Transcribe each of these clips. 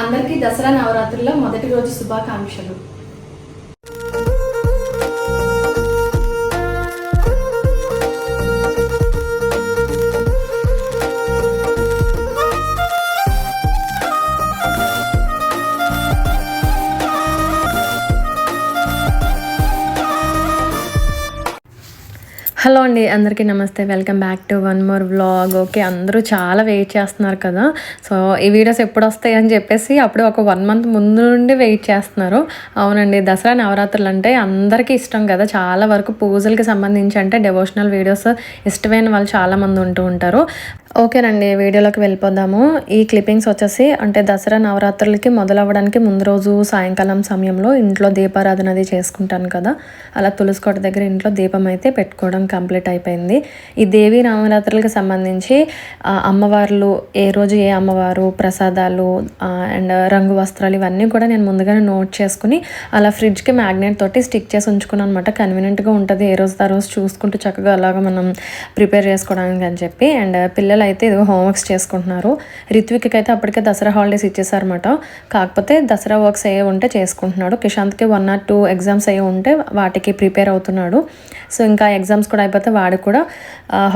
అందరికీ దసరా నవరాత్రుల్లో మొదటి రోజు శుభాకాంక్షలు. హలో అండి అందరికీ నమస్తే. Welcome back to one more vlog okay అందరూ చాలా వెయిట్ చేస్తున్నారు కదా. సో ఈ వీడియోస్ ఎప్పుడు వస్తాయి అని చెప్పేసి అప్పుడు ఒక వన్ మంత్ ముందు నుండి వెయిట్ చేస్తున్నారు. అవునండి దసరా నవరాత్రులు అంటే అందరికీ ఇష్టం కదా. చాలా వరకు పూజలకి సంబంధించి అంటే డెవోషనల్ వీడియోస్ ఇష్టమైన వాళ్ళు చాలామంది ఉంటూ ఉంటారు. ఓకేనండి వీడియోలోకి వెళ్ళిపోదాము. ఈ క్లిప్పింగ్స్ వచ్చేసి అంటే దసరా నవరాత్రులకి మొదలవ్వడానికి ముందు రోజు సాయంకాలం సమయంలో ఇంట్లో దీపారాధన అది చేసుకుంటాను కదా. అలా తులసికోట దగ్గర ఇంట్లో దీపం అయితే పెట్టుకోవడం కంప్లీట్ అయిపోయింది. ఈ దేవి నవరాత్రులకు సంబంధించి అమ్మవార్లు ఏ రోజు ఏ అమ్మవారు ప్రసాదాలు అండ్ రంగు వస్త్రాలు ఇవన్నీ కూడా నేను ముందుగానే నోట్ చేసుకుని అలా ఫ్రిడ్జ్కి మ్యాగ్నెట్ తోటి స్టిక్ చేసి ఉంచుకున్నాను అనమాట కన్వీనియంట్గా ఉంటుంది ఏ రోజు ఆ రోజు చూసుకుంటూ చక్కగా అలాగ మనం ప్రిపేర్ చేసుకోవడానికి అని చెప్పి అండ్ పిల్లలు అయితే ఏదో హోంవర్క్స్ చేసుకుంటున్నారు. రిత్విక్కి అయితే అప్పటికే దసరా హాలిడేస్ ఇచ్చేసారన్నమాట. కాకపోతే దసరా వర్క్స్ అయ్యే ఉంటే చేసుకుంటున్నాడు. కిషాంత్కి వన్ ఆర్ టూ ఎగ్జామ్స్ అయ్యి ఉంటే వాటికి ప్రిపేర్ అవుతున్నాడు. సో ఇంకా ఎగ్జామ్స్ కూడా అయిపోతే వాడికి కూడా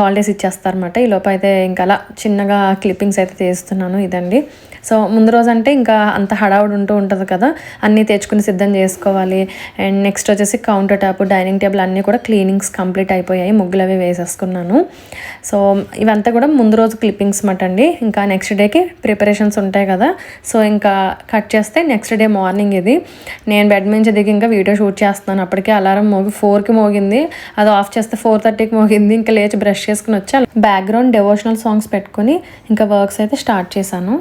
హాలిడేస్ ఇచ్చేస్తారన్నమాట. ఈ లోపు అయితే ఇంకా అలా చిన్నగా క్లిప్పింగ్స్ అయితే తీస్తున్నాను ఇదండి. సో ముందు రోజు అంటే ఇంకా అంత హడావుడు ఉంటూ ఉంటుంది కదా. అన్నీ తెచ్చుకుని సిద్ధం చేసుకోవాలి. అండ్ నెక్స్ట్ వచ్చేసి కౌంటర్ టాప్ డైనింగ్ టేబుల్ అన్నీ కూడా క్లీనింగ్స్ కంప్లీట్ అయిపోయాయి. ముగ్గులు అవి వేసేసుకున్నాను. సో ఇవంతా కూడా ముందు రోజు క్లిప్పింగ్స్ మాట అండి ఇంకా నెక్స్ట్ డేకి ప్రిపరేషన్స్ ఉంటాయి కదా. సో ఇంకా కట్ చేస్తే నెక్స్ట్ డే మార్నింగ్ ఇది. నేను బెడ్ నుంచి దిగి ఇంకా వీడియో షూట్ చేస్తున్నాను. అప్పటికే అలారం మోగి ఫోర్కి మోగింది. అది ఆఫ్ చేస్తే ఫోర్ థర్టీకి మోగింది. ఇంకా లేచి బ్రష్ చేసుకుని వచ్చి. బ్యాక్గ్రౌండ్ డివోషనల్ సాంగ్స్ పెట్టుకొని ఇంకా వర్క్స్ అయితే స్టార్ట్ చేశాను.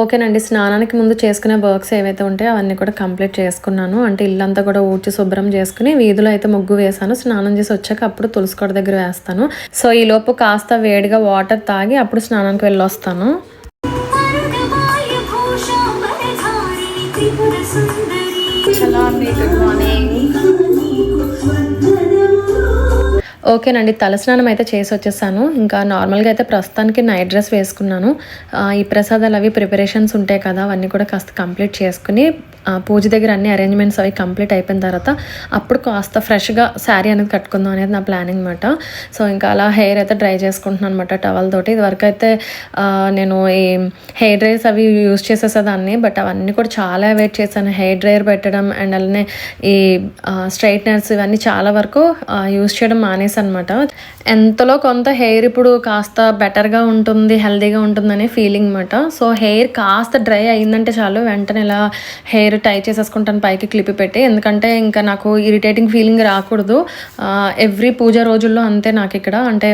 ఓకేనండి స్నానానికి ముందు చేసుకునే వర్క్స్ ఏవైతే ఉంటాయో అవన్నీ కూడా కంప్లీట్ చేసుకున్నాను. అంటే ఇల్లంతా కూడా ఊడ్చి శుభ్రం చేసుకుని వీధిలో అయితే ముగ్గు వేశాను. స్నానం చేసి వచ్చాక అప్పుడు తులసికోట దగ్గర వేస్తాను. సో ఈ లోపు కాస్త వేడిగా వాటర్ తాగి అప్పుడు స్నానానికి వెళ్ళొస్తాను. చలో మార్నింగ్ ఓకేనండి తలస్నానం అయితే చేసి వచ్చేసాను. ఇంకా నార్మల్గా అయితే ప్రస్తుతానికి నైట్ డ్రెస్ వేసుకున్నాను. ఈ ప్రసాదాలు అవి ప్రిపరేషన్స్ ఉంటాయి కదా అవన్నీ కూడా కాస్త కంప్లీట్ చేసుకుని పూజ దగ్గర అన్ని అరేంజ్మెంట్స్ అవి కంప్లీట్ అయిపోయిన తర్వాత అప్పుడు కాస్త ఫ్రెష్గా శారీ అనేది కట్టుకుందాం అనేది నా ప్లానింగ్ అనమాట సో ఇంకా అలా హెయిర్ అయితే డ్రై చేసుకుంటున్నాను అనమాట టవల్ తోటి. ఇదివరకు అయితే నేను ఈ హెయిర్ డ్రైస్ అవి యూస్ చేసేసేదాన్ని బట్ అవన్నీ కూడా చాలా వెయిట్ చేశాను. హెయిర్ డ్రైయర్ పెట్టడం అండ్ అలానే ఈ స్ట్రైట్నర్స్ ఇవన్నీ చాలా వరకు యూస్ చేయడం మానేసి అనమాట ఎంతలో కొంత హెయిర్ ఇప్పుడు కాస్త బెటర్గా ఉంటుంది హెల్దీగా ఉంటుందనే ఫీలింగ్ అనమాట సో హెయిర్ కాస్త డ్రై అయిందంటే చాలు వెంటనే ఇలా హెయిర్ టై చేసేసుకుంటాను పైకి క్లిప్ పెట్టి. ఎందుకంటే ఇంకా నాకు ఇరిటేటింగ్ ఫీలింగ్ రాకూడదు. ఎవ్రీ పూజ రోజుల్లో అంతే నాకు ఇక్కడ. అంటే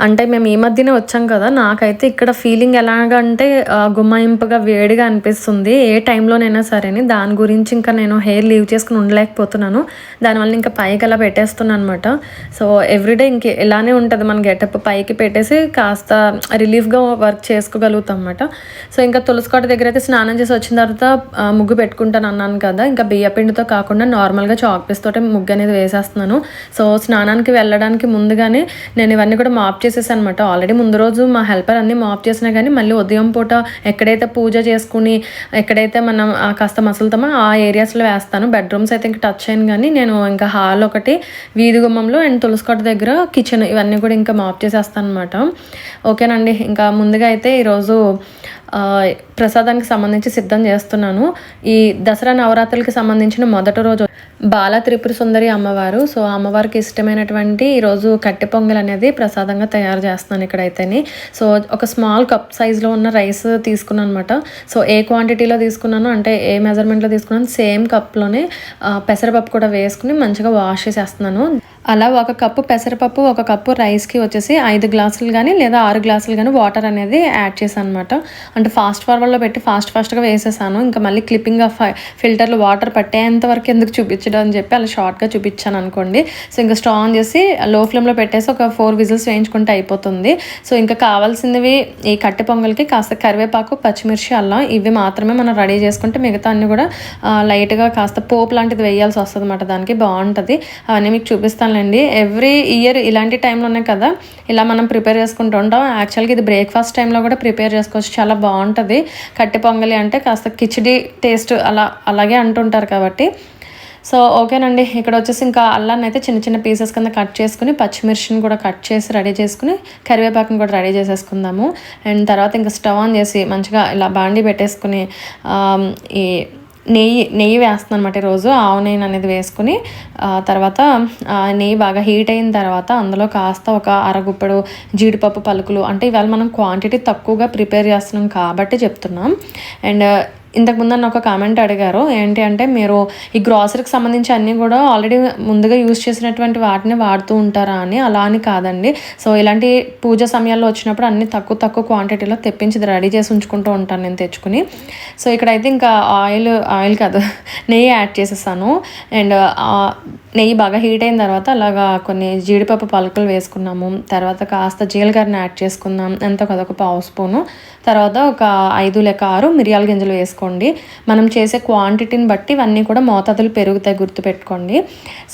అంటే మేము ఈ మధ్యనే వచ్చాం కదా నాకైతే ఇక్కడ ఫీలింగ్ ఎలాగంటే అంటే గుమ్మాయింపుగా వేడిగా అనిపిస్తుంది. ఏ టైంలోనైనా సరేని దాని గురించి ఇంకా నేను హెయిర్ లీవ్ చేసుకుని ఉండలేకపోతున్నాను. దానివల్ల ఇంకా పైకి అలా పెట్టేస్తున్నాను అనమాట సో ఎవ్రీడే ఇంక ఇలానే ఉంటుంది మన గెటప్. పైకి పెట్టేసి కాస్త రిలీఫ్గా వర్క్ చేసుకోగలుగుతాం అనమాట సో ఇంకా తులసికోట దగ్గర అయితే స్నానం చేసి వచ్చిన తర్వాత ముగ్గు పెట్టుకుంటాను అన్నాను కదా. ఇంకా బియ్యపిండితో కాకుండా నార్మల్గా చాక్ పీస్ ముగ్గు అనేది వేసేస్తున్నాను. సో స్నానానికి వెళ్ళడానికి ముందుగానే నేను ఇవన్నీ కూడా మాప్ చేసేసాను అనమాట ఆల్రెడీ ముందు రోజు మా హెల్పర్ అన్నీ మాప్ చేసినా కానీ మళ్ళీ ఉదయం పూట ఎక్కడైతే పూజ చేసుకుని ఎక్కడైతే మనం ఆ, కాస్త మసులుతామో ఆ ఏరియాస్లో వేస్తాను. బెడ్రూమ్స్ అయితే ఇంకా టచ్ అయ్యాను కానీ నేను ఇంకా హాల్ ఒకటి వీధి గుమ్మంలో అండ్ తులసికోట దగ్గర కిచెన్ ఇవన్నీ కూడా ఇంకా మాప్ చేసేస్తాను అనమాట ఓకేనండి ఇంకా ముందుగా అయితే ఈరోజు ప్రసాదానికి సంబంధించి సిద్ధం చేస్తున్నాను. ఈ దసరా నవరాత్రులకి సంబంధించిన మొదటి రోజు బాల త్రిపుర సుందరి అమ్మవారు. సో అమ్మవారికి ఇష్టమైనటువంటి ఈరోజు కట్టె పొంగల్ అనేది ప్రసాదంగా తయారు చేస్తున్నాను ఇక్కడైతేని. సో ఒక స్మాల్ కప్ సైజులో ఉన్న రైస్ తీసుకున్నాను అనమాట సో ఏ క్వాంటిటీలో తీసుకున్నాను అంటే ఏ మెజర్మెంట్లో తీసుకున్నాను సేమ్ కప్లోనే పెసరపప్పు కూడా వేసుకుని మంచిగా వాష్ చేసేస్తున్నాను. అలా ఒక కప్పు పెసరపప్పు ఒక కప్పు రైస్కి వచ్చేసి ఐదు గ్లాసులు కానీ లేదా ఆరు గ్లాసులు కానీ వాటర్ అనేది యాడ్ చేశాను అనమాట అంటే ఫాస్ట్ ఫార్వర్డ్లో పెట్టి ఫాస్ట్ ఫాస్ట్గా వేసేసాను. ఇంకా మళ్ళీ క్లిప్పింగ్ ఆఫ్ ఫిల్టర్లు వాటర్ పట్టేంత వరకు ఎందుకు చూపించడం అని చెప్పి అలా షార్ట్గా చూపించాను అనుకోండి. సో ఇంకా స్టవ్ ఆన్ చేసి లో ఫ్లేమ్లో పెట్టేసి ఒక ఫోర్ విజిల్స్ వేయించుకుంటే అయిపోతుంది. సో ఇంకా కావాల్సినవి ఈ కట్టె పొంగల్కి కాస్త కరివేపాకు పచ్చిమిర్చి అల్లం ఇవి మాత్రమే మనం రెడీ చేసుకుంటే మిగతా అన్ని కూడా లైట్గా కాస్త పోపు లాంటిది వేయాల్సి వస్తుంది అనమాట దానికి బాగుంటుంది. అవన్నీ మీకు చూపిస్తాను. చూపిస్తానులేండి ఎవ్రీ ఇయర్ ఇలాంటి టైంలోనే కదా ఇలా మనం ప్రిపేర్ చేసుకుంటూ ఉంటాం. యాక్చువల్గా ఇది బ్రేక్ఫాస్ట్ టైంలో కూడా ప్రిపేర్ చేసుకోవచ్చు. చాలా బాగుంటుంది. కట్టి పొంగలి అంటే కాస్త కిచిడి టేస్ట్ అలా అలాగే అంటుంటారు కాబట్టి. సో ఓకేనండి ఇక్కడ వచ్చేసి ఇంకా అల్లాన్ని అయితే చిన్న చిన్న పీసెస్ కింద కట్ చేసుకుని పచ్చిమిర్చిని కూడా కట్ చేసి రెడీ చేసుకుని కరివేపాకుని కూడా రెడీ చేసేసుకుందాము. అండ్ తర్వాత ఇంకా స్టవ్ ఆన్ చేసి మంచిగా ఇలా బాండి పెట్టేసుకుని ఈ నెయ్యి నెయ్యి వేస్తాను అనమాట రోజు. ఆవు నెయ్యి అనేది వేసుకుని తర్వాత ఆ నెయ్యి బాగా హీట్ అయిన తర్వాత అందులో కాస్త ఒక అరగుప్పడు జీడిపప్పు పలుకులు అంటే ఇవాళ మనం క్వాంటిటీ తక్కువగా ప్రిపేర్ చేస్తున్నాం కాబట్టి చెప్తున్నాం. అండ్ ఇంతకు ముందు నన్ను ఒక కామెంట్ అడిగారు. ఏంటి అంటే మీరు ఈ గ్రాసరీకి సంబంధించి అన్నీ కూడా ఆల్రెడీ ముందుగా యూజ్ చేసినటువంటి వాటిని వాడుతూ ఉంటారా అని. అలా అని కాదండి. సో ఇలాంటి పూజ సమయాల్లో వచ్చినప్పుడు అన్ని తక్కువ తక్కువ క్వాంటిటీలో తెప్పించి రెడీ చేసి ఉంచుకుంటూ ఉంటాను నేను తెచ్చుకుని. సో ఇక్కడైతే ఇంకా ఆయిల్ ఆయిల్ కాదు నెయ్యి యాడ్ చేసేసాను. అండ్ నెయ్యి బాగా హీట్ అయిన తర్వాత అలాగా కొన్ని జీడిపప్పు పలుకులు వేసుకున్నాము. తర్వాత కాస్త జీలకర్రని యాడ్ చేసుకున్నాం ఎంత కదొక పావు స్పూను. తర్వాత ఒక ఐదు లేక ఆరు మిరియాల గింజలు వేసుకున్నాం చేసుకోండి మనం చేసే క్వాంటిటీని బట్టి ఇవన్నీ కూడా మోతాదులు పెరుగుతాయి గుర్తుపెట్టుకోండి.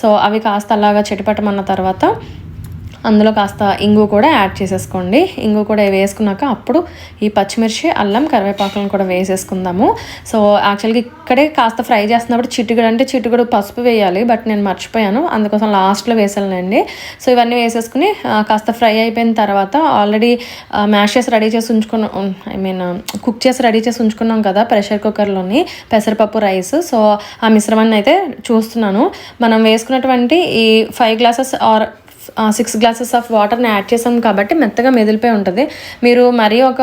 సో అవి కాస్త అలాగా చిటపటమన్న తర్వాత అందులో కాస్త ఇంగు కూడా యాడ్ చేసేసుకోండి. ఇంగు కూడా వేసుకున్నాక అప్పుడు ఈ పచ్చిమిర్చి అల్లం కరివేపాకులను కూడా వేసేసుకుందాము. సో యాక్చువల్గా ఇక్కడే కాస్త ఫ్రై చేస్తున్నప్పుడు చిట్టుగడు అంటే చిట్టుగడు పసుపు వేయాలి బట్ నేను మర్చిపోయాను. అందుకోసం లాస్ట్లో వేసానండి సో ఇవన్నీ వేసేసుకుని కాస్త ఫ్రై అయిపోయిన తర్వాత ఆల్రెడీ మ్యాష్ చేసి రెడీ చేసి ఉంచుకున్నాం ఐ మీన్ కుక్ చేసి రెడీ చేసి ఉంచుకున్నాం కదా ప్రెషర్ కుక్కర్లోని పెసరపప్పు రైస్. సో ఆ మిశ్రమాన్ని అయితే చూస్తున్నాను. మనం వేసుకున్నటువంటి ఈ five glasses or six glasses of వాటర్ని యాడ్ చేసాం కాబట్టి మెత్తగా మెదిలిపోయి ఉంటుంది. మీరు మరీ ఒక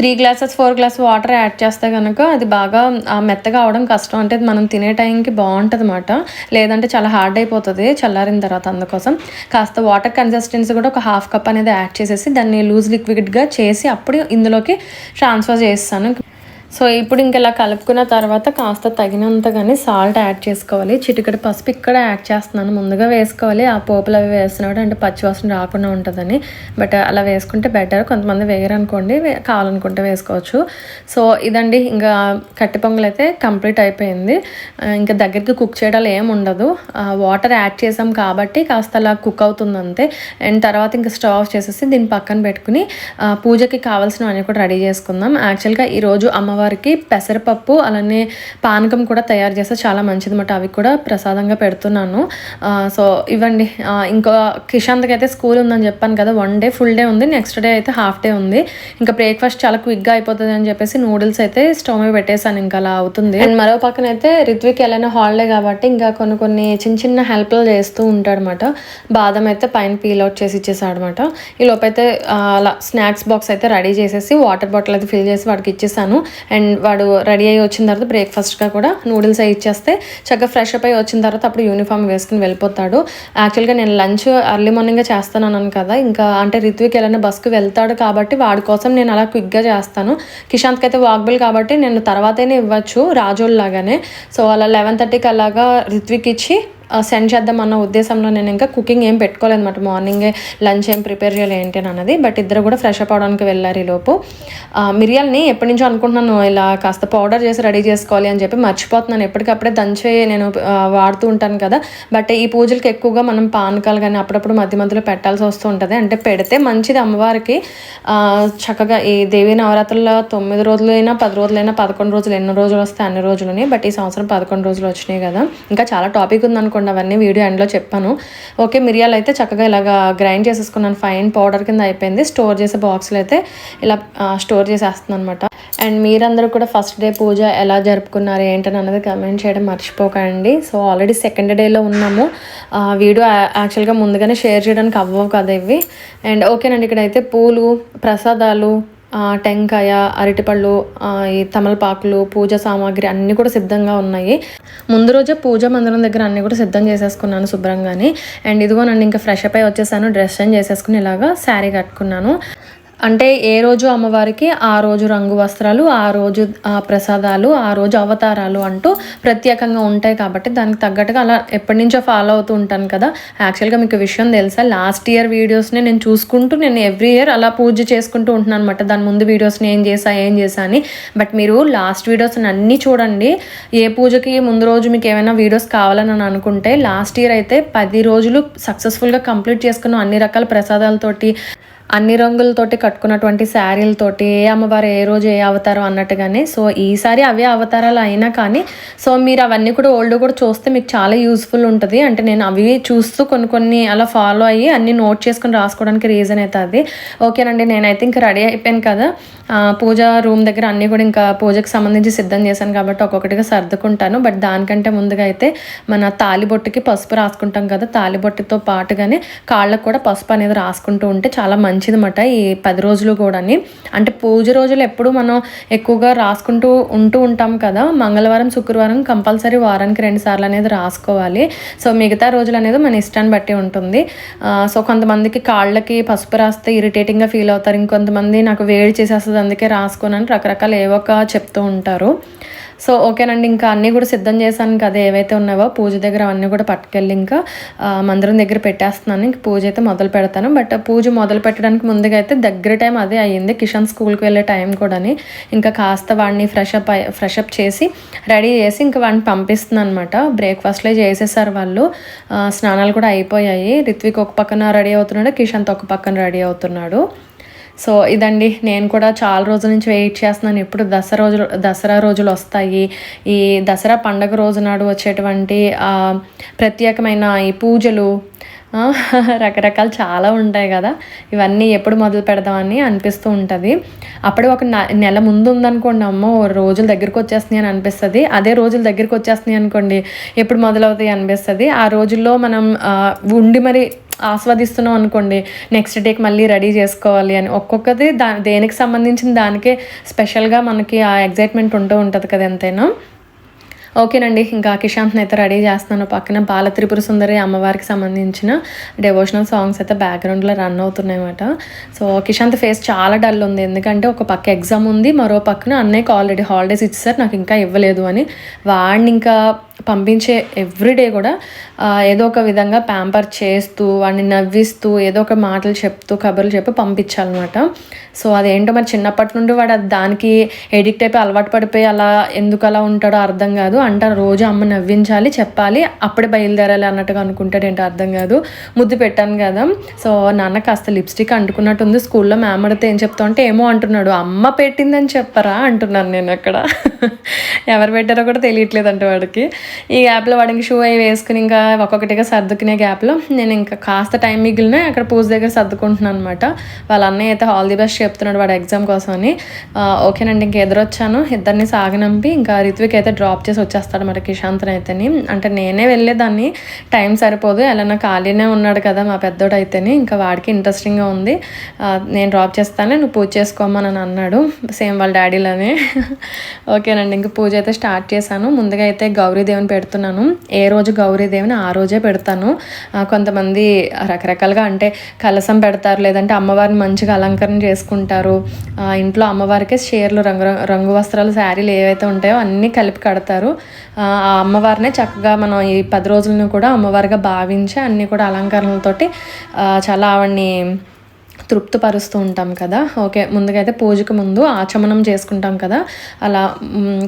three glasses four glass water add చేస్తే కనుక అది బాగా మెత్తగా అవడం కష్టం. అంటే అది మనం తినే టైంకి బాగుంటుంది అనమాట లేదంటే చాలా హార్డ్ అయిపోతుంది చల్లారిన తర్వాత అందుకోసం. కాస్త వాటర్ కన్సిస్టెన్సీ కూడా ఒక హాఫ్ కప్ అనేది యాడ్ చేసేసి దాన్ని లూజ్ లిక్విడ్గా చేసి అప్పుడు ఇందులోకి ట్రాన్స్ఫర్ చేస్తాను. సో ఇప్పుడు ఇంక ఇలా కలుపుకున్న తర్వాత కాస్త తగినంత కానీ సాల్ట్ యాడ్ చేసుకోవాలి. చిటికడి పసుపు ఇక్కడ యాడ్ చేస్తున్నాను. ముందుగా వేసుకోవాలి. ఆ పోపులు అవి వేసినప్పుడు అంటే పచ్చివాసన రాకుండా ఉంటుందని. బట్ అలా వేసుకుంటే బెటర్. కొంతమంది వేయరు అనుకోండి కావాలనుకుంటే వేసుకోవచ్చు. సో ఇదండి. ఇంకా కట్టి పొంగల్ అయితే కంప్లీట్ అయిపోయింది. ఇంకా దగ్గరికి కుక్ చేయడాలు ఏం ఉండదు. వాటర్ యాడ్ చేసాం కాబట్టి కాస్త అలా కుక్ అవుతుంది అంతే. అండ్ తర్వాత ఇంకా స్టవ్ ఆఫ్ చేసేసి దీన్ని పక్కన పెట్టుకుని పూజకి కావాల్సినవన్నీ కూడా రెడీ చేసుకుందాం. యాక్చువల్గా ఈరోజు అమ్మవారికి పెసరపప్పు అలానే పానకం కూడా తయారు చేస్తే చాలా మంచిది అనమాట అవి కూడా ప్రసాదంగా పెడుతున్నాను. సో ఇవ్వండి. ఇంకా కిషాంత్కి అయితే స్కూల్ ఉందని చెప్పాను కదా. వన్ డే ఫుల్ డే ఉంది. నెక్స్ట్ డే అయితే హాఫ్ డే ఉంది. ఇంకా బ్రేక్ఫాస్ట్ చాలా క్విక్గా అయిపోతుంది అని చెప్పేసి నూడిల్స్ అయితే స్టవ్ మీద పెట్టేశాను. ఇంకా అలా అవుతుంది. అండ్ మరో పక్కన అయితే రిత్విక్ ఎలానో హాలిడే కాబట్టి ఇంకా కొన్ని కొన్ని చిన్న చిన్న హెల్ప్లు చేస్తూ ఉంటాడనమాట బాదం అయితే పైన పీల్ అవుట్ చేసి ఇచ్చేసాడు అనమాట ఈ లోపైతే అలా స్నాక్స్ బాక్స్ అయితే రెడీ చేసేసి వాటర్ బాటిల్ అయితే ఫిల్ చేసి వాడికి ఇచ్చేసాను. అండ్ వాడు రెడీ అయ్యి వచ్చిన తర్వాత బ్రేక్ఫాస్ట్గా కూడా నూడిల్స్ అవి ఇచ్చేస్తే చక్కగా ఫ్రెష్ అప్ అయి వచ్చిన తర్వాత అప్పుడు యూనిఫామ్ వేసుకుని వెళ్ళిపోతాడు. యాక్చువల్గా నేను లంచ్ ఎర్లీ మార్నింగే చేస్తాను అన్నాను కదా ఇంకా అంటే రిత్విక్ ఎలానే బస్కి వెళ్తాడు కాబట్టి వాడి కోసం నేను అలా క్విక్గా చేస్తాను. కిషాంత్కి అయితే వాక్బుల్ కాబట్టి నేను తర్వాతనే ఇవ్వచ్చు రాజోల్ లాగానే సో అలా లెవెన్ థర్టీకి అలాగా రిత్విక్ ఇచ్చి సెండ్ చేద్దాం అన్న ఉద్దేశంలో నేను ఇంకా కుకింగ్ ఏం పెట్టుకోలేదు అనమాట మార్నింగే లంచ్ ఏం ప్రిపేర్ చేయాలి ఏంటి అన్నది. బట్ ఇద్దరు కూడా ఫ్రెష్ అప్ అవడానికి వెళ్ళారు ఈ లోపు. మిరియాల్ని ఎప్పటి నుంచో అనుకుంటున్నాను. ఇలా కాస్త పౌడర్ చేసి రెడీ చేసుకోవాలి అని చెప్పి మర్చిపోతున్నాను. ఎప్పటికప్పుడే దంచే నేను వాడుతూ ఉంటాను కదా. బట్ ఈ పూజలకి ఎక్కువగా మనం పానకాలు కానీ అప్పుడప్పుడు మధ్య మధ్యలో పెట్టాల్సి వస్తూ ఉంటుంది. అంటే పెడితే మంచిది అమ్మవారికి. చక్కగా ఈ దేవీ నవరాత్రుల్లో తొమ్మిది రోజులైనా పది రోజులైనా పదకొండు రోజులు ఎన్ని రోజులు వస్తే అన్ని రోజులని. బట్ ఈ సంవత్సరం పదకొండు రోజులు వచ్చినాయి కదా. ఇంకా చాలా టాపిక్ ఉందనుకో అనుకోండి అవన్నీ వీడియో ఎండ్లో చెప్పాను. ఓకే మిరియాలు అయితే చక్కగా ఇలాగా గ్రైండ్ చేసేసుకున్నాను. ఫైన్ పౌడర్ కింద అయిపోయింది. స్టోర్ చేసే బాక్స్లో అయితే ఇలా స్టోర్ చేసేస్తున్నాను అనమాట అండ్ మీరందరూ కూడా ఫస్ట్ డే పూజ ఎలా జరుపుకున్నారు ఏంటని అన్నది కమెంట్ చేయడం మర్చిపోకండి. సో ఆల్రెడీ సెకండ్ డేలో ఉన్నాము. వీడియో యాక్చువల్గా ముందుగానే షేర్ చేయడానికి అవ్వవు కదా ఇవి. అండ్ ఓకేనండి ఇక్కడైతే పూలు ప్రసాదాలు టెంకాయ అరటిపళ్ళు ఈ తమలపాకులు పూజ సామాగ్రి అన్నీ కూడా సిద్ధంగా ఉన్నాయి. ముందు రోజే పూజ మందిరం దగ్గర అన్నీ కూడా సిద్ధం చేసేసుకున్నాను శుభ్రంగానే. అండ్ ఇదిగో నన్ను ఇంకా ఫ్రెష్ అప్ అయి వచ్చేసాను డ్రెస్ చేంజ్ చేసేసుకుని ఇలాగా శారీ కట్టుకున్నాను. అంటే ఏ రోజు అమ్మవారికి ఆ రోజు రంగు వస్త్రాలు ఆ రోజు ఆ ప్రసాదాలు ఆ రోజు అవతారాలు అంటూ ప్రత్యేకంగా ఉంటాయి కాబట్టి దానికి తగ్గట్టుగా అలా ఎప్పటి నుంచో ఫాలో అవుతూ ఉంటాను కదా. యాక్చువల్గా మీకు విషయం తెలుసా? లాస్ట్ ఇయర్ వీడియోస్ని నేను చూసుకుంటూ నేను ఎవ్రీ ఇయర్ అలా పూజ చేసుకుంటూ ఉంటున్నాను అనమాట దాని ముందు వీడియోస్ని ఏం చేసా ఏం చేసా అని. బట్ మీరు లాస్ట్ వీడియోస్ని అన్నీ చూడండి. ఏ పూజకి ముందు రోజు మీకు ఏమైనా వీడియోస్ కావాలని అనుకుంటే లాస్ట్ ఇయర్ అయితే పది రోజులు సక్సెస్ఫుల్గా కంప్లీట్ చేసుకున్నాం అన్ని రకాల ప్రసాదాలతోటి అన్ని రంగులతోటి కట్టుకున్నటువంటి శారీలతోటి ఏ అమ్మవారు ఏ రోజు ఏ అవతారం అన్నట్టుగానే సో ఈసారి అవే అవతారాలు అయినా కానీ సో మీరు అవన్నీ కూడా ఓల్డ్ కూడా చూస్తే మీకు చాలా యూస్ఫుల్ ఉంటుంది. అంటే నేను అవి చూస్తూ కొన్ని కొన్ని అలా ఫాలో అయ్యి అన్ని నోట్ చేసుకుని రాసుకోవడానికి రీజన్ అయితే అది. ఓకేనండి నేనైతే ఇంకా రెడీ అయిపోయాను కదా. పూజ రూమ్ దగ్గర అన్నీ కూడా ఇంకా పూజకి సంబంధించి సిద్ధం చేశాను కాబట్టి ఒక్కొక్కటిగా సర్దుకుంటాను. బట్ దానికంటే ముందుగా అయితే మన తాలిబొట్టుకి పసుపు రాసుకుంటాం కదా తాలిబొట్టుతో పాటుగానే కాళ్ళకు కూడా పసుపు అనేది రాసుకుంటూ ఉంటే చాలా మంచి మంచిదన్నమాట ఈ పది రోజులు కూడాని. అంటే పూజ రోజులు ఎప్పుడు మనం ఎక్కువగా రాసుకుంటూ ఉంటూ ఉంటాం కదా. మంగళవారం శుక్రవారం కంపల్సరీ వారానికి రెండు సార్లు అనేది రాసుకోవాలి. సో మిగతా రోజులు అనేది మన ఇష్టాన్ని బట్టి ఉంటుంది. సో కొంతమందికి కాళ్ళకి పసుపు రాస్తే ఇరిటేటింగ్గా ఫీల్ అవుతారు. ఇంకొంతమంది నాకు వేడి చేసేస్తుంది అందుకే రాసుకోనని రకరకాల ఏవో ఒక చెప్తూ ఉంటారు. సో ఓకేనండి ఇంకా అన్నీ కూడా సిద్ధం చేశాను. కదా ఏవైతే ఉన్నావో పూజ దగ్గర అవన్నీ కూడా పట్టుకెళ్ళి ఇంకా మందిరం దగ్గర పెట్టేస్తున్నాను. ఇంక పూజ అయితే మొదలు పెడతాను. బట్ పూజ మొదలు పెట్టడానికి ముందుగా అయితే దగ్గర టైం అదే అయ్యింది. కిషన్ స్కూల్కి వెళ్ళే టైం కూడాని ఇంకా కాస్త వాడిని ఫ్రెషప్ ఫ్రెషప్ చేసి రెడీ చేసి ఇంకా వాడిని పంపిస్తున్నాను అనమాట బ్రేక్ఫాస్ట్లో చేసేసారు వాళ్ళు. స్నానాలు కూడా అయిపోయాయి. రిత్విక్ ఒక పక్కన రెడీ అవుతున్నాడు కిషన్తో ఒక పక్కన రెడీ అవుతున్నాడు. సో ఇదండి నేను కూడా చాలా రోజుల నుంచి వెయిట్ చేస్తున్నాను. ఎప్పుడు దసరా రోజులు దసరా రోజులు వస్తాయి. ఈ దసరా పండగ రోజు నాడు వచ్చేటువంటి ప్రత్యేకమైన ఈ పూజలు రకరకాలు చాలా ఉంటాయి కదా. ఇవన్నీ ఎప్పుడు మొదలు పెడదామని అనిపిస్తూ ఉంటుంది. అప్పుడు ఒక న- నెల ముందు ఉందనుకోండి అమ్మో రోజుల దగ్గరికి వచ్చేస్తున్నాయి అని అనిపిస్తుంది. అదే రోజుల దగ్గరికి వచ్చేస్తున్నాయి అనుకోండి ఎప్పుడు మొదలవుతాయి అనిపిస్తుంది. ఆ రోజుల్లో మనం ఉండి మరి ఆస్వాదిస్తున్నాం అనుకోండి నెక్స్ట్ డేకి మళ్ళీ రెడీ చేసుకోవాలి అని. ఒక్కొక్కది దా దేనికి సంబంధించిన దానికే స్పెషల్గా మనకి ఆ ఎగ్జైట్మెంట్ ఉంటూ ఉంటుంది కదా ఎంతైనా. ఓకేనండి ఇంకా కిషాంత్ని అయితే రెడీ చేస్తున్నాను. పక్కన బాల త్రిపుర సుందరి అమ్మవారికి సంబంధించిన డెవోషనల్ సాంగ్స్ అయితే బ్యాక్గ్రౌండ్లో రన్ అవుతున్నాయి అన్నమాట. సో కిషాంత్ ఫేస్ చాలా డల్ ఉంది. ఎందుకంటే ఒక పక్క ఎగ్జామ్ ఉంది మరో పక్కన అన్నయ్యకి ఆల్రెడీ హాలిడేస్ ఇచ్చేసారు నాకు ఇంకా ఇవ్వలేదు అని. వాడిని ఇంకా పంపించే ఎవ్రీడే కూడా ఏదో ఒక విధంగా ప్యాంపర్ చేస్తూ వాడిని నవ్విస్తూ ఏదో ఒక మాటలు చెప్తూ కబుర్లు చెప్పి పంపించాలన్నమాట. సో అదేంటో మరి చిన్నప్పటి నుండి వాడు అది దానికి ఎడిక్ట్ అయిపోయి అలవాటు పడిపోయి అలా ఎందుకు అలా ఉంటాడో అర్థం కాదు. అంటారు రోజు అమ్మ నవ్వించాలి చెప్పాలి అప్పుడే బయలుదేరాలి అన్నట్టుగా అనుకుంటాడు ఏంటో అర్థం కాదు. ముద్దు పెట్టాను కదా. సో నాన్న కాస్త లిప్స్టిక్ అంటుకున్నట్టుంది స్కూల్లో మ్యామ్ అడితే ఏం చెప్తా అంటే ఏమో అంటున్నాడు. అమ్మ పెట్టిందని చెప్పరా అంటున్నాను నేను అక్కడ. ఎవరు పెట్టారో కూడా తెలియట్లేదు అంటే వాడికి. ఈ గ్యాప్లో వాడికి షూ అవి వేసుకుని ఇంకా ఒక్కొక్కటిగా సర్దుకునే గ్యాప్లో నేను ఇంకా కాస్త టైం మిగిలిన అక్కడ పూజ దగ్గర సర్దుకుంటున్నాను అనమాట వాళ్ళ అన్నయ్య అయితే ఆల్ ది బెస్ట్ చెప్తున్నాడు వాడు ఎగ్జామ్ కోసం అని ఓకేనండి ఇంక ఎదురొచ్చాను. ఇద్దరిని సాగనంపి ఇంకా రిత్విక్ అయితే డ్రాప్ చేసి వచ్చేస్తాడు మరి కిషాంతన్ అయితేని. అంటే నేనే వెళ్ళేదాన్ని టైం సరిపోదు. ఎలా ఖాళీనే ఉన్నాడు కదా మా పెద్దోడు అయితేని. ఇంకా వాడికి ఇంట్రెస్టింగ్గా ఉంది. నేను డ్రాప్ చేస్తాను నువ్వు పూజ చేసుకోమని అన్నాడు. సేమ్ వాళ్ళ డాడీలోనే ఓకేనండి ఇంక పూజ అయితే స్టార్ట్ చేశాను. ముందుగా అయితే గౌరీదేవిని పెడుతున్నాను. ఏ రోజు గౌరీదేవిని ఆ రోజే పెడతాను. కొంతమంది రకరకాలుగా అంటే కలసం పెడతారు లేదంటే అమ్మవారిని మంచిగా అలంకరణ చేసుకుంటారు. ఇంట్లో అమ్మవారికి చీరలు రంగు రంగు వస్త్రాలు శారీలు ఏవైతే ఉంటాయో అన్నీ కలిపి కడతారు. ఆ అమ్మవారినే చక్కగా మనం ఈ పది రోజులను కూడా అమ్మవారిగా భావించి అన్నీ కూడా అలంకరణలతోటి చాలా ఆవిడ్ని తృప్తిపరుస్తూ ఉంటాం కదా. ఓకే ముందుగా అయితే పూజకు ముందు ఆచమనం చేసుకుంటాం కదా. అలా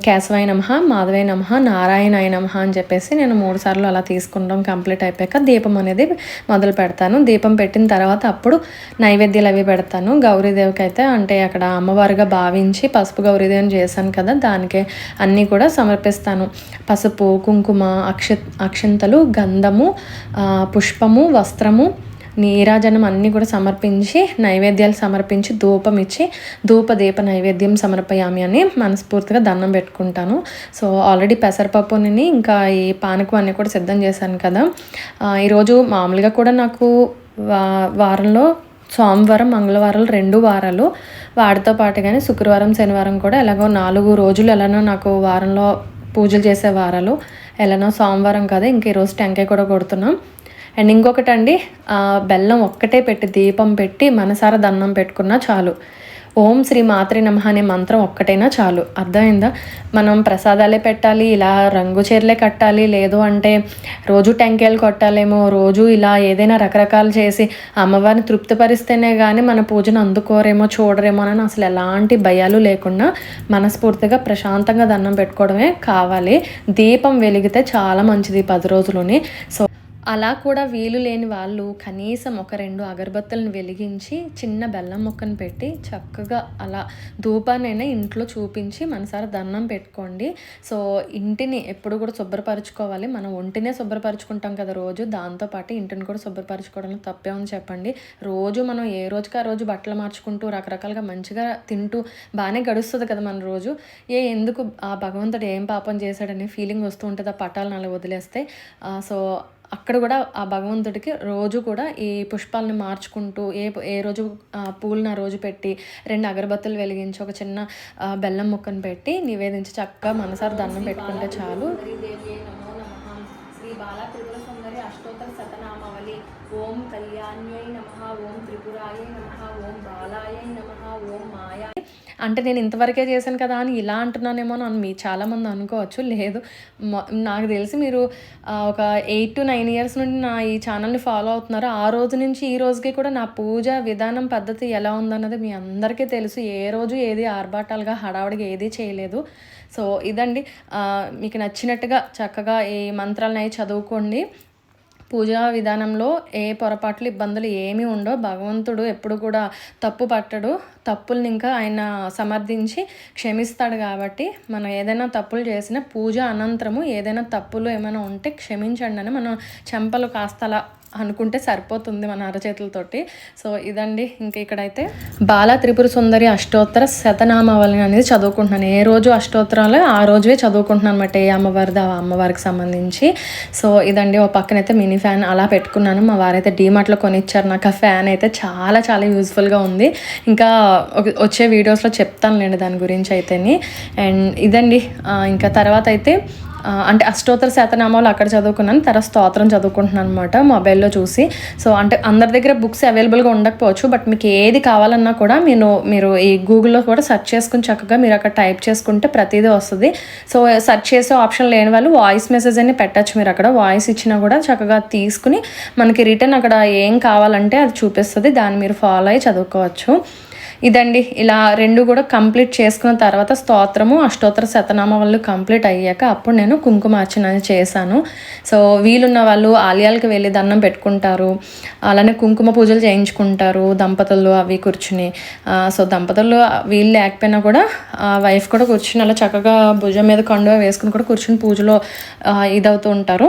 కేశవాయ నమ మాధవాయ నమ నారాయణాయ నమ అని చెప్పేసి నేను మూడు సార్లు అలా తీసుకుంటాం. కంప్లీట్ అయిపోయాక దీపం అనేది మొదలు పెడతాను. దీపం పెట్టిన తర్వాత అప్పుడు నైవేద్యాలు అవి పెడతాను. గౌరీదేవికి అయితే అంటే అక్కడ అమ్మవారిగా భావించి పసుపు గౌరీదేవిని చేశాను కదా. దానికే అన్నీ కూడా సమర్పిస్తాను. పసుపు కుంకుమ అక్ష అక్షంతలు గంధము పుష్పము వస్త్రము నీరాజనం అన్నీ కూడా సమర్పించి నైవేద్యాలు సమర్పించి ధూపం ఇచ్చి ధూప దీప నైవేద్యం సమర్పయామి అని మనస్ఫూర్తిగా దండం పెట్టుకుంటాను. సో ఆల్రెడీ పెసరపప్పుని ఇంకా ఈ పానకం అన్నీ కూడా సిద్ధం చేశాను కదా. ఈరోజు మామూలుగా కూడా నాకు వా వారంలో సోమవారం మంగళవారాలు రెండు వారాలు. వాటితో పాటుగానే శుక్రవారం శనివారం కూడా ఎలాగో నాలుగు రోజులు ఎలానో నాకు వారంలో పూజలు చేసే వారాలు. ఎలానో సోమవారం కదా ఇంక ఈరోజు టెంకాయ కూడా కొడుతున్నాం. అండ్ ఇంకొకటి అండి బెల్లం ఒక్కటే పెట్టి దీపం పెట్టి మనసార దండం పెట్టుకున్నా చాలు. ఓం శ్రీ మాత్రి నమః అనే మంత్రం ఒక్కటైనా చాలు. అర్థమైందా? మనం ప్రసాదాలే పెట్టాలి ఇలా రంగు చీరలే కట్టాలి లేదు అంటే రోజు టెంకాయలు కొట్టాలేమో రోజు ఇలా ఏదైనా రకరకాలు చేసి అమ్మవారిని తృప్తిపరిస్తేనే కానీ మన పూజను అందుకోరేమో చూడరేమో అని అసలు ఎలాంటి భయాలు లేకుండా మనస్ఫూర్తిగా ప్రశాంతంగా దండం పెట్టుకోవడమే కావాలి. దీపం వెలిగితే చాలా మంచిది పది రోజులని సో అలా కూడా వీలు లేని వాళ్ళు కనీసం ఒక రెండు అగరబత్తులను వెలిగించి చిన్న బెల్లం ముక్కను పెట్టి చక్కగా అలా ధూపానైనా ఇంట్లో చూపించి మనసారా దండం పెట్టుకోండి. సో ఇంటిని ఎప్పుడు కూడా శుభ్రపరచుకోవాలి. మనం ఒంటినే శుభ్రపరచుకుంటాం కదా రోజు. దాంతోపాటు ఇంటిని కూడా శుభ్రపరచుకోవడంలో తప్పే ఉంది చెప్పండి. రోజు మనం ఏ రోజుకి ఆ రోజు బట్టలు మార్చుకుంటూ రకరకాలుగా మంచిగా తింటూ బాగానే గడుస్తుంది కదా మన రోజు. ఏ ఎందుకు ఆ భగవంతుడు ఏం పాపం చేశాడనే ఫీలింగ్ వస్తూ ఉంటుంది. ఆ పటాలను అలా వదిలేస్తే. సో అక్కడ కూడా ఆ భగవంతుడికి రోజు కూడా ఈ పుష్పాలను మార్చుకుంటూ ఏ ఏ రోజు ఆ పూలను ఆ రోజు పెట్టి రెండు అగరబత్తులు వెలిగించి ఒక చిన్న బెల్లం ముక్కను పెట్టి నివేదించి చక్కగా మనసారి దండం పెట్టుకుంటే చాలు శ్రీ బాలా త్రిపుర సుందరి అష్టోత్తర శతనామావళి ఓం కళ్యాణ్యై నమ ఓం త్రిపురాయై నమ ఓం బాలాయై నమ ఓం మాయా అంటే నేను ఇంతవరకే చేశాను కదా అని ఇలా అంటున్నానేమో అని మీ చాలామంది అనుకోవచ్చు. లేదు. నాకు తెలిసి మీరు ఒక ఎయిట్ టు నైన్ ఇయర్స్ నుండి నా ఈ ఛానల్ని ఫాలో అవుతున్నారు. ఆ రోజు నుంచి ఈ రోజుకి కూడా నా పూజ విధానం పద్ధతి ఎలా ఉందన్నది మీ అందరికీ తెలుసు. ఏ రోజు ఏది ఆర్భాటాలుగా హడావుడిగా ఏది చేయలేదు. సో ఇదండి. మీకు నచ్చినట్టుగా చక్కగా ఈ మంత్రాలను అవి చదువుకోండి. పూజా విధానంలో ఏ పొరపాట్లు ఇబ్బందులు ఏమీ ఉండవు. భగవంతుడు ఎప్పుడు కూడా తప్పు పట్టడు. తప్పుల్ని ఇంకా ఆయన సమర్థించి క్షమిస్తాడు కాబట్టి మనం ఏదైనా తప్పులు చేసిన పూజ అనంతరము ఏదైనా తప్పులు ఏమైనా ఉంటే క్షమించండి అని మనం చెంపలు కాస్త అలా అనుకుంటే సరిపోతుంది మన అరచేతులతోటి. సో ఇదండి ఇంక ఇక్కడైతే బాల త్రిపుర సుందరి అష్టోత్తర శతనామావళి అనేది చదువుకుంటున్నాను. ఏ రోజు అష్టోత్తరాలు ఆ రోజువే చదువుకుంటున్నాను అనమాట ఏ అమ్మవారిది ఆ అమ్మవారికి సంబంధించి. సో ఇదండి ఓ పక్కనైతే మినీ ఫ్యాన్ అలా పెట్టుకున్నాను. మా వారైతే డీమార్ట్లో కొనిచ్చారు. నాకు ఆ ఫ్యాన్ అయితే చాలా చాలా యూజ్ఫుల్గా ఉంది. ఇంకా వచ్చే వీడియోస్లో చెప్తానులేండి దాని గురించి అయితేని. అండ్ ఇదండి ఇంకా తర్వాత అయితే అంటే అష్టోత్తర శతనామాలు అక్కడ చదువుకున్నాను తర్వాత స్తోత్రం చదువుకుంటున్నాను అనమాట మొబైల్లో చూసి. సో అంటే అందరి దగ్గర బుక్స్ అవైలబుల్గా ఉండకపోవచ్చు బట్ మీకు ఏది కావాలన్నా కూడా మీరు మీరు ఈ గూగుల్లో కూడా సెర్చ్ చేసుకుని చక్కగా మీరు అక్కడ టైప్ చేసుకుంటే ప్రతిదీ వస్తుంది. సో సెర్చ్ చేసే ఆప్షన్ లేని వాళ్ళు వాయిస్ మెసేజ్ అని పెట్టచ్చు మీరు అక్కడ. వాయిస్ ఇచ్చినా కూడా చక్కగా తీసుకుని మనకి రిటర్న్ అక్కడ ఏం కావాలంటే అది చూపిస్తుంది. దాన్ని మీరు ఫాలో అయ్యి చదువుకోవచ్చు. ఇదండి ఇలా రెండు కూడా కంప్లీట్ చేసుకున్న తర్వాత స్తోత్రము అష్టోత్తర శతనామాలు కంప్లీట్ అయ్యాక అప్పుడు నేను కుంకుమార్చన చేశాను. సో వీలున్న వాళ్ళు ఆలయాలకు వెళ్ళి దండం పెట్టుకుంటారు. అలానే కుంకుమ పూజలు చేయించుకుంటారు దంపతులు అవి కూర్చుని. సో దంపతులు వీళ్ళు లేకపోయినా కూడా వైఫ్ కూడా కూర్చుని అలా చక్కగా భుజం మీద కండువ వేసుకుని కూడా కూర్చుని పూజలో ఇదవుతూ ఉంటారు.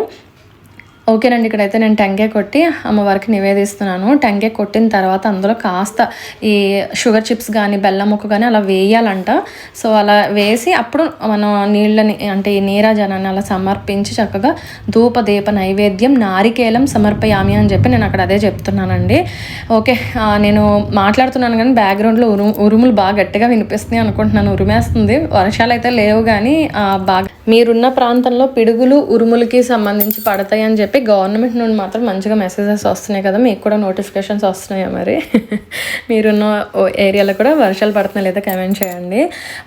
ఓకేనండి ఇక్కడైతే నేను టెంకాయ కొట్టి అమ్మవారికి నివేదిస్తున్నాను. టెంకాయ కొట్టిన తర్వాత అందులో కాస్త ఈ షుగర్ చిప్స్ కానీ బెల్లం ముక్క కానీ అలా వేయాలంట. సో అలా వేసి అప్పుడు మనం నీళ్ళని అంటే ఈ నీరాజనాన్ని అలా సమర్పించి చక్కగా ధూప దీప నైవేద్యం నారికేలం సమర్పయామి అని చెప్పి నేను అక్కడ అదే చెప్తున్నానండి. ఓకే నేను మాట్లాడుతున్నాను కానీ బ్యాక్గ్రౌండ్లో ఉరు ఉరుములు బాగా గట్టిగా వినిపిస్తున్నాయి అనుకుంటున్నాను ఉరిమేస్తుంది. వర్షాలు అయితే లేవు కానీ బాగా మీరున్న ప్రాంతంలో పిడుగులు ఉరుములకి సంబంధించి పడతాయి అని చెప్పి గవర్నమెంట్ నుండి మాత్రం మంచిగా మెసేజెస్ వస్తున్నాయి కదా మీకు కూడా నోటిఫికేషన్స్ వస్తున్నాయా మరి? మీరున్న ఏరియాలో కూడా వర్షాలు పడుతున్నాయి లేదా కమెంట్ చేయండి.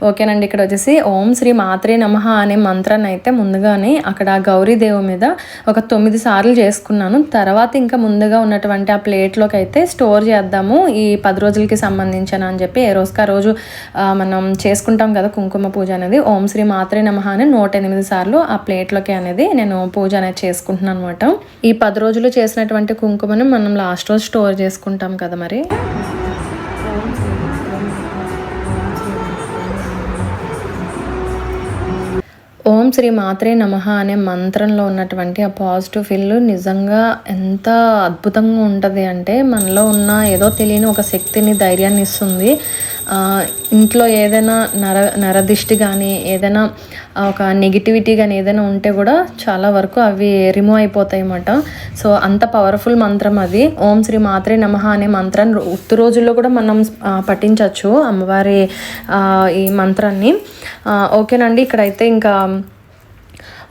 ఓకేనండి ఇక్కడ వచ్చేసి ఓం శ్రీ మాత్రే నమ అనే మంత్రాన్ని అయితే ముందుగానే అక్కడ గౌరీదేవి మీద ఒక తొమ్మిది సార్లు చేసుకున్నాను. తర్వాత ఇంకా ముందుగా ఉన్నటువంటి ఆ ప్లేట్లోకి అయితే స్టోర్ చేద్దాము. ఈ పది రోజులకి సంబంధించిన అని చెప్పి ఏ రోజుకి ఆ రోజు మనం చేసుకుంటాం కదా కుంకుమ పూజ అనేది ఓం శ్రీ మాత్రే నమ అని నూట ఎనిమిది సార్లు ఆ ప్లేట్లోకి అనేది నేను పూజ అనేది చేసుకుంటున్నాను అనమాట ఈ పది రోజులు చేసినటువంటి కుంకుమని మనం లాస్ట్ రోజు స్టోర్ చేసుకుంటాం కదా మరి. ఓం శ్రీ మాత్రే నమః అనే మంత్రంలో ఉన్నటువంటి ఆ పాజిటివ్ ఫీల్ నిజంగా ఎంత అద్భుతంగా ఉంటుంది అంటే మనలో ఉన్న ఏదో తెలియని ఒక శక్తిని ధైర్యాన్ని ఇస్తుంది. ఇంట్లో ఏదైనా నర నరదిష్టి కానీ ఏదైనా ఒక నెగిటివిటీ కానీ ఏదైనా ఉంటే కూడా చాలా వరకు అవి రిమూవ్ అయిపోతాయి అన్నమాట సో అంత పవర్ఫుల్ మంత్రం అది. ఓం శ్రీ మాత్రే నమ అనే మంత్రాన్ని ఉత్తు రోజుల్లో కూడా మనం పఠించవచ్చు అమ్మవారి ఈ మంత్రాన్ని. ఓకేనండి. ఇక్కడైతే ఇంకా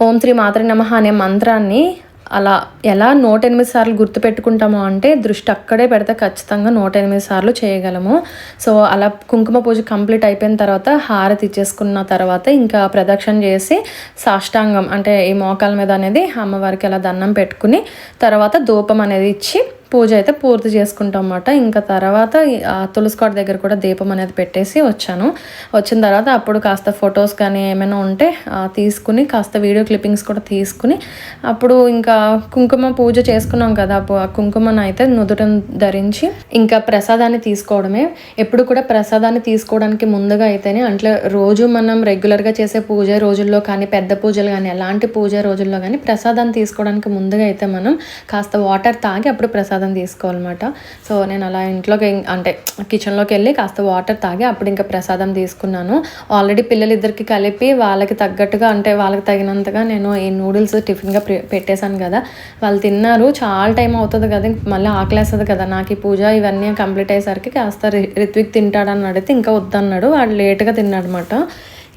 ఓం శ్రీ మాత్ర నమ అనే మంత్రాన్ని అలా ఎలా నూట ఎనిమిది సార్లు గుర్తుపెట్టుకుంటాము అంటే దృష్టి అక్కడే పెడితే ఖచ్చితంగా నూట ఎనిమిది సార్లు చేయగలము. సో అలా కుంకుమ పూజ కంప్లీట్ అయిపోయిన తర్వాత హారతి ఇచ్చేసుకున్న తర్వాత ఇంకా ప్రదక్షిణ చేసి సాష్టాంగం అంటే ఈ మోకాల మీద అనేది అమ్మవారికి అలా దండం పెట్టుకుని తర్వాత ధూపం అనేది ఇచ్చి పూజ అయితే పూర్తి చేసుకుంటాం అన్నమాట. ఇంకా తర్వాత ఈ, తులసి దగ్గర కూడా దీపం అనేది పెట్టేసి వచ్చాను. వచ్చిన తర్వాత అప్పుడు కాస్త ఫొటోస్ కానీ ఏమైనా ఉంటే తీసుకుని కాస్త వీడియో క్లిప్పింగ్స్ కూడా తీసుకుని అప్పుడు ఇంకా కుంకుమ పూజ చేసుకున్నాం కదా ఆ కుంకుమను అయితే నుదుటం ధరించి ఇంకా ప్రసాదాన్ని తీసుకోవడమే. ఎప్పుడు కూడా ప్రసాదాన్ని తీసుకోవడానికి ముందుగా అయితేనే అంటే రోజు మనం రెగ్యులర్గా చేసే పూజ రోజుల్లో కానీ పెద్ద పూజలు కానీ ఎలాంటి పూజ రోజుల్లో కానీ ప్రసాదాన్ని తీసుకోవడానికి ముందుగా అయితే మనం కాస్త వాటర్ తాగి అప్పుడు ప్రసాదం ప్రసాదం తీసుకోవాలన్నమాట. సో నేను అలా ఇంట్లోకి అంటే కిచెన్లోకి వెళ్ళి కాస్త వాటర్ తాగి అప్పుడు ఇంకా ప్రసాదం తీసుకున్నాను. ఆల్రెడీ పిల్లలిద్దరికి కలిపి వాళ్ళకి తగ్గట్టుగా అంటే వాళ్ళకి తగినంతగా నేను ఈ నూడిల్స్ టిఫిన్గా పెట్టేశాను కదా. వాళ్ళు తిన్నారు. చాలా టైం అవుతుంది కదా. ఇంక మళ్ళీ ఆకలేస్తుంది కదా. నాకు ఈ పూజ ఇవన్నీ కంప్లీట్ అయ్యేసరికి కాస్త రి- రిత్విక్ తింటాడని అడిగితే ఇంకా వద్దన్నాడు. వాడు లేట్గా తిన్నాడు అనమాట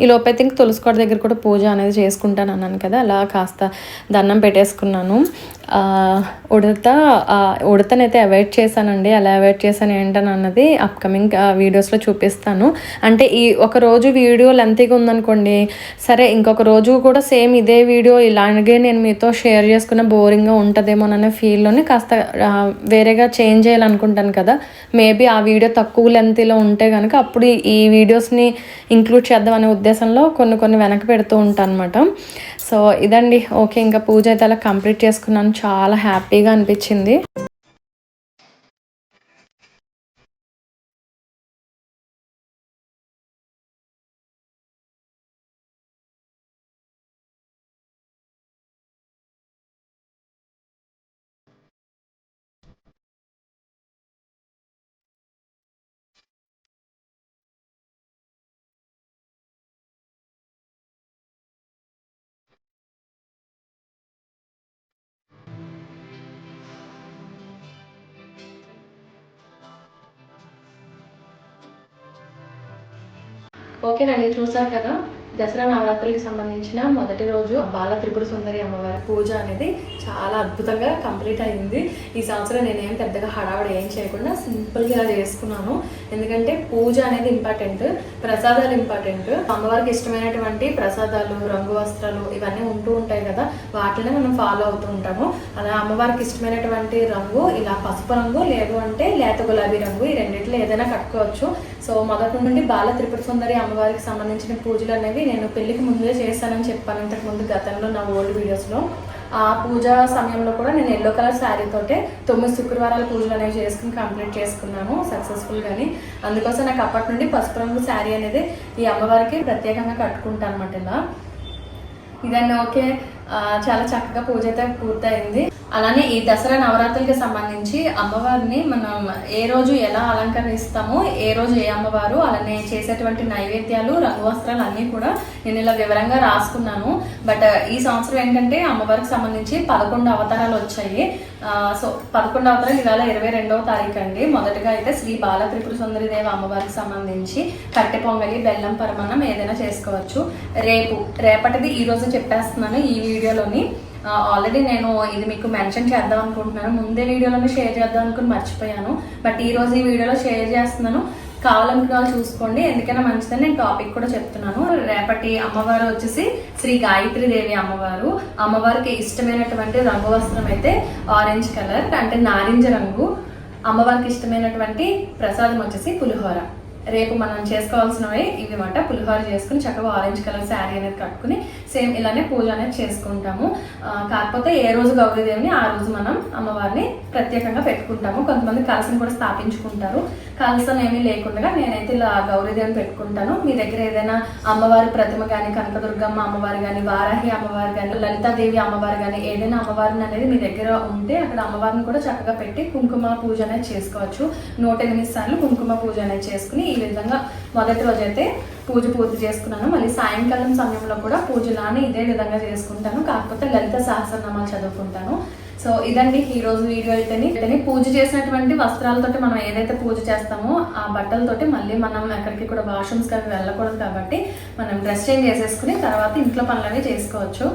ఈ లోపైతే ఇంక తులసికోట దగ్గర కూడా పూజ అనేది చేసుకుంటాను అన్నాను కదా. అలా కాస్త దండం పెట్టేసుకున్నాను. ఉడత ఉడతనైతే అవాయిడ్ చేశానండి. ఎలా అవాయిడ్ చేశాను ఏంటని అన్నది అప్కమింగ్ వీడియోస్లో చూపిస్తాను. అంటే ఈ ఒక రోజు వీడియో లెంతీగా ఉందనుకోండి సరే ఇంకొక రోజు కూడా సేమ్ ఇదే వీడియో ఇలాగే నేను మీతో షేర్ చేసుకున్న బోరింగ్గా ఉంటుందేమోననే ఫీల్లోనే కాస్త వేరేగా చేంజ్ చేయాలనుకుంటాను కదా. మేబీ ఆ వీడియో తక్కువ లెంతీలో ఉంటే కనుక అప్పుడు ఈ- వీడియోస్ని ఇంక్లూడ్ చేద్దాం అనే ఉద్దేశంలో కొన్ని కొన్ని వెనక పెడుతూ ఉంటాను అనమాట సో ఇదండి. ఓకే ఇంకా పూజ అయితే అలా కంప్లీట్ చేసుకున్నాను. చాలా హ్యాపీగా అనిపించింది. ఓకేనండి చూసారు కదా? దసరా నవరాత్రులకు సంబంధించిన మొదటి రోజు బాల త్రిపుర సుందరి అమ్మవారి పూజ అనేది చాలా అద్భుతంగా కంప్లీట్ అయింది. ఈ సంవత్సరం నేనేం పెద్దగా హడావిడి ఏం చేయకుండా సింపుల్గా చేసుకున్నాను. ఎందుకంటే పూజ అనేది ఇంపార్టెంట్ ప్రసాదాలు ఇంపార్టెంట్. అమ్మవారికి ఇష్టమైనటువంటి ప్రసాదాలు రంగు వస్త్రాలు ఇవన్నీ ఉంటూ ఉంటాయి కదా వాటినే మనం ఫాలో అవుతూ ఉంటాము. అలా అమ్మవారికి ఇష్టమైనటువంటి రంగు ఇలా పసుపు రంగు లేదు అంటే లేత గులాబీ రంగు ఈ రెండిట్లో ఏదైనా కట్టుకోవచ్చు. సో మొదటి నుండి బాల త్రిపుర సుందరి అమ్మవారికి సంబంధించిన పూజలు అనేవి నేను పెళ్ళికి ముందే చేశానని చెప్పాను. ఇంతకుముందు గతంలో నా ఓల్డ్ వీడియోస్లో. ఆ పూజ సమయంలో కూడా నేను ఎల్లో కలర్ శారీ తోటే తొమ్మిది శుక్రవారాల పూజలు అనేవి చేసుకుని కంప్లీట్ చేసుకున్నాను సక్సెస్ఫుల్గాని అందుకోసం నాకు అప్పటి నుండి పసుపు రంగు శారీ అనేది ఈ అమ్మవారికి ప్రత్యేకంగా కట్టుకుంటాను అనమాట ఇలా. ఇదండి ఓకే. చాలా చక్కగా పూజ అయితే పూర్తయింది. అలానే ఈ దసరా నవరాత్రులకి సంబంధించి అమ్మవారిని మనం ఏ రోజు ఎలా అలంకరిస్తామో ఏ రోజు ఏ అమ్మవారు అలానే చేసేటువంటి నైవేద్యాలు రంగు వస్త్రాలు అన్నీ కూడా నేను ఇలా వివరంగా రాసుకున్నాను. బట్ ఈ సంవత్సరం ఏంటంటే అమ్మవారికి సంబంధించి పదకొండు అవతారాలు వచ్చాయి. సో పదకొండు అవతారాలు ఇవాళ ఇరవై రెండవ తారీఖు అండి. మొదటగా అయితే శ్రీ బాల త్రిపుర సుందరి దేవి అమ్మవారికి సంబంధించి కట్టె పొంగలి బెల్లం పరమాణం ఏదైనా చేసుకోవచ్చు. రేపు రేపటిది ఈ రోజు చెప్పేస్తున్నాను ఈ వీడియోలోని. ఆల్రెడీ నేను ఇది మీకు మెన్షన్ చేద్దాం అనుకుంటున్నాను. ముందే వీడియోలోనే షేర్ చేద్దాం అనుకుని మర్చిపోయాను. బట్ ఈ రోజు ఈ వీడియోలో షేర్ చేస్తున్నాను. కావాలనుకున్న వాళ్ళు చూసుకోండి. ఎందుకైనా మంచిదని నేను టాపిక్ కూడా చెప్తున్నాను. రేపటి అమ్మవారు వచ్చేసి శ్రీ గాయత్రి దేవి అమ్మవారు. అమ్మవారికి ఇష్టమైనటువంటి రంగు వస్త్రం అయితే ఆరెంజ్ కలర్ అంటే నారింజ రంగు. అమ్మవారికి ఇష్టమైనటువంటి ప్రసాదం వచ్చేసి పులిహోర. రేపు మనం చేసుకోవాల్సినవి ఇవి మాట పులిహోర చేసుకుని చక్కగా ఆరెంజ్ కలర్ శారీ అనేది కట్టుకుని సేమ్ ఇలానే పూజ అనేది చేసుకుంటాము. కాకపోతే ఏ రోజు గౌరీదేవిని ఆ రోజు మనం అమ్మవారిని ప్రత్యేకంగా పెట్టుకుంటాము. కొంతమంది కలసం కూడా స్థాపించుకుంటారు. కలసం ఏమీ లేకుండా నేనైతే ఇలా గౌరీదేవిని పెట్టుకుంటాను. మీ దగ్గర ఏదైనా అమ్మవారి ప్రతిమ కానీ కనకదుర్గమ్మ అమ్మవారు కానీ వారాహి అమ్మవారు కానీ లలితాదేవి అమ్మవారు కానీ ఏదైనా అమ్మవారిని అనేది మీ దగ్గర ఉంటే అక్కడ అమ్మవారిని కూడా చక్కగా పెట్టి కుంకుమ పూజ అనేది చేసుకోవచ్చు. నూట ఎనిమిది సార్లు కుంకుమ పూజ అనేది చేసుకుని ఈ విధంగా మొదటి రోజైతే పూజ పూర్తి చేసుకున్నాను. మళ్ళీ సాయంకాలం సమయంలో కూడా పూజలానే ఇదే విధంగా చేసుకుంటాను. కాకపోతే లలిత సహస్రనామాలు చదువుకుంటాను. సో ఇదండి ఈ రోజు వీడియో అయితే పూజ చేసినటువంటి వస్త్రాలతోటి మనం ఏదైతే పూజ చేస్తామో ఆ బట్టలతోటి మళ్ళీ మనం ఎక్కడికి కూడా వాష్రూమ్స్ కానీ వెళ్ళకూడదు కాబట్టి మనం డ్రెస్ చేంజ్ చేసేసుకుని తర్వాత ఇంట్లో పనులనే చేసుకోవచ్చు.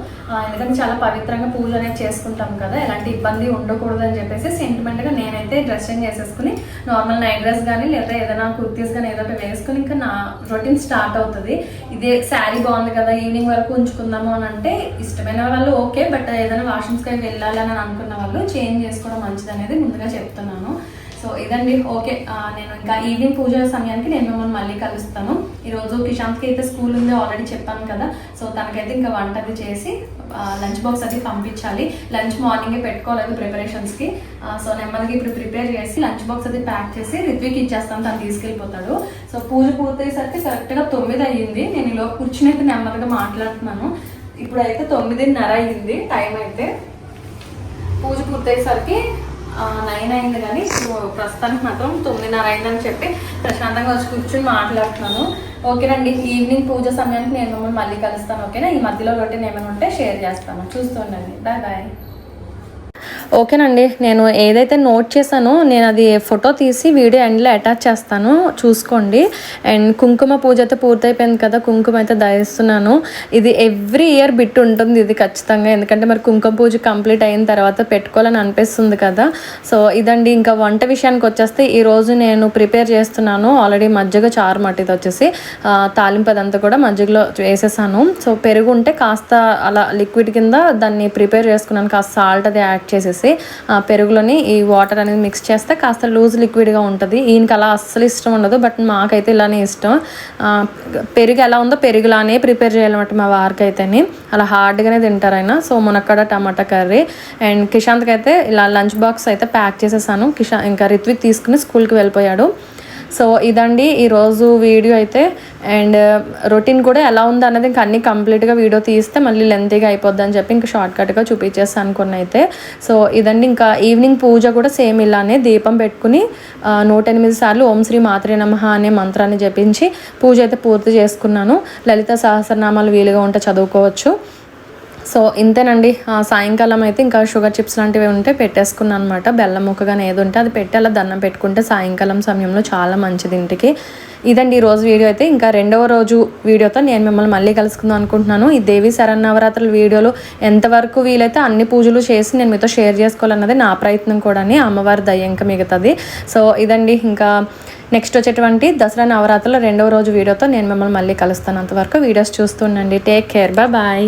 ఎందుకంటే చాలా పవిత్రంగా పూజ అనేది చేసుకుంటాం కదా ఎలాంటి ఇబ్బంది ఉండకూడదు అని చెప్పేసి సెంటిమెంట్గా నేనైతే డ్రెస్ చేంజ్ చేసేసుకుని నార్మల్ నైట్ డ్రెస్ కానీ లేదా ఏదైనా కుర్తీస్ కానీ ఏదో ఒకటి వేసుకుని ఇంకా నా రొటీన్ స్టార్ట్ అవుతుంది. ఇదే శారీ బాగుంది కదా ఈవినింగ్ వరకు ఉంచుకుందాము అని అంటే ఇష్టమైన వాళ్ళు ఓకే బట్ ఏదైనా వాష్రూమ్స్కి వెళ్ళాలని అనుకున్న వాళ్ళు చేంజ్ చేసుకోవడం మంచిది అనేది ముందుగా చెప్తున్నాను. సో ఇదండి. ఓకే నేను ఇంకా ఈవినింగ్ పూజ సమయానికి నేను మిమ్మల్ని మళ్ళీ కలుస్తాను. ఈరోజు కిషాంత్కి అయితే స్కూల్ ఉంది ఆల్రెడీ చెప్పాను కదా. సో తనకైతే ఇంకా వంట అది చేసి లంచ్ బాక్స్ అది పంపించాలి. లంచ్ మార్నింగే పెట్టుకోలేదు ప్రిపరేషన్స్కి సో నెమ్మదిగా ఇప్పుడు ప్రిపేర్ చేసి లంచ్ బాక్స్ అది ప్యాక్ చేసి రిత్విక్ ఇచ్చేస్తాను. తను తీసుకెళ్ళిపోతాడు. సో పూజ పూర్తయ్యేసరికి కరెక్ట్గా తొమ్మిది అయ్యింది. నేను ఇలా కూర్చుని అయితే నెమ్మదిగా మాట్లాడుతున్నాను. ఇప్పుడైతే తొమ్మిదిన్నర అయ్యింది టైం అయితే. పూజ పూర్తయ్యేసరికి నైన్ అయింది కానీ ప్రస్తుతానికి మాత్రం తొమ్మిదిన్నర అయిందని చెప్పి ప్రశాంతంగా వచ్చి కూర్చొని మాట్లాడుతున్నాను. ఓకేనండి ఈవినింగ్ పూజ సమయానికి నేను మిమ్మల్ని మళ్ళీ కలుస్తాను ఓకేనా ఈ మధ్యలో రొటీన్ ఏమైనా ఉంటే షేర్ చేస్తాను. చూస్తుండండి బాయ్ బాయ్ ఓకేనండి నేను ఏదైతే నోట్ చేశానో నేను అది ఫోటో తీసి వీడియో ఎండ్లో అటాచ్ చేస్తాను. చూసుకోండి. అండ్ కుంకుమ పూజ అయితే పూర్తయిపోయింది కదా కుంకుమ అయితే దయిస్తున్నాను. ఇది ఎవ్రీ ఇయర్ బిట్ ఉంటుంది ఇది ఖచ్చితంగా. ఎందుకంటే మరి కుంకుమ పూజ కంప్లీట్ అయిన తర్వాత పెట్టుకోవాలని అనిపిస్తుంది కదా. సో ఇదండి ఇంకా వంట విషయానికి వచ్చేస్తే ఈరోజు నేను ప్రిపేర్ చేస్తున్నాను. ఆల్రెడీ మజ్జిగ చారు మట్టిది వచ్చేసి తాలింపదంతా తాలింపు అదంతా కూడా మజ్జిగలో వేసేసాను. సో పెరుగు ఉంటే కాస్త అలా లిక్విడ్ కింద దాన్ని ప్రిపేర్ చేసుకున్నాను. కాస్త సాల్ట్ అది యాడ్ చేసేసి ఆ పెరుగులోని ఈ వాటర్ అనేది మిక్స్ చేస్తే కాస్త లూజ్ లిక్విడ్గా ఉంటుంది. ఈయనకి అలా అస్సలు ఇష్టం ఉండదు. బట్ మాకైతే ఇలానే ఇష్టం. పెరుగు ఎలా ఉందో పెరుగులానే ప్రిపేర్ చేయాలన్నమాట మా వారికి అయితేని అలా హార్డ్గానే తింటారు ఆయన సో మునక్కడ టమాటా కర్రీ అండ్ కిషాంత్కి అయితే ఇలా లంచ్ బాక్స్ అయితే ప్యాక్ చేసేసాను. కిషా ఇంకా రిత్విక్ తీసుకుని స్కూల్కి వెళ్ళిపోయాడు. సో ఇదండి ఈరోజు వీడియో అయితే. అండ్ uh, రొటీన్ కూడా ఎలా ఉంది అన్నది ఇంకా అన్ని కంప్లీట్గా వీడియో తీస్తే మళ్ళీ లెంతీగా అయిపోద్ది అని చెప్పి ఇంకా షార్ట్కట్గా చూపించేస్తాను కొన్ని అయితే. సో ఇదండి ఇంకా ఈవినింగ్ పూజ కూడా సేమ్ ఇలానే దీపం పెట్టుకుని uh, నూట ఎనిమిది సార్లు ఓం శ్రీ మాత్రే నమః అనే మంత్రాన్ని జపించి పూజ అయితే పూర్తి చేసుకున్నాను. లలిత సహస్రనామాలు వీలుగా ఉంటే చదువుకోవచ్చు. సో ఇంతేనండి. సాయంకాలం అయితే ఇంకా షుగర్ చిప్స్ లాంటివి ఉంటే పెట్టేసుకున్నాను అనమాట బెల్లం ముక్క కానీ ఏది ఉంటే అది పెట్టి అలా దండం పెట్టుకుంటే సాయంకాలం సమయంలో చాలా మంచిది ఇంటికి. ఇదండి ఈ రోజు వీడియో అయితే. ఇంకా రెండవ రోజు వీడియోతో నేను మిమ్మల్ని మళ్ళీ కలుసుకుందాం అనుకుంటున్నాను. ఈ దేవి శరన్నవరాత్రుల వీడియోలో ఎంతవరకు వీలైతే అన్ని పూజలు చేసి నేను మీతో షేర్ చేసుకోవాలన్నది నా ప్రయత్నం కూడా అమ్మవారి దయ ఇంకా మిగతాది సో ఇదండి ఇంకా నెక్స్ట్ వచ్చేటువంటి దసరా నవరాత్రుల రెండవ రోజు వీడియోతో నేను మిమ్మల్ని మళ్ళీ కలుస్తాను. అంతవరకు వీడియోస్ చూస్తుండండి టేక్ కేర్. బాయ్.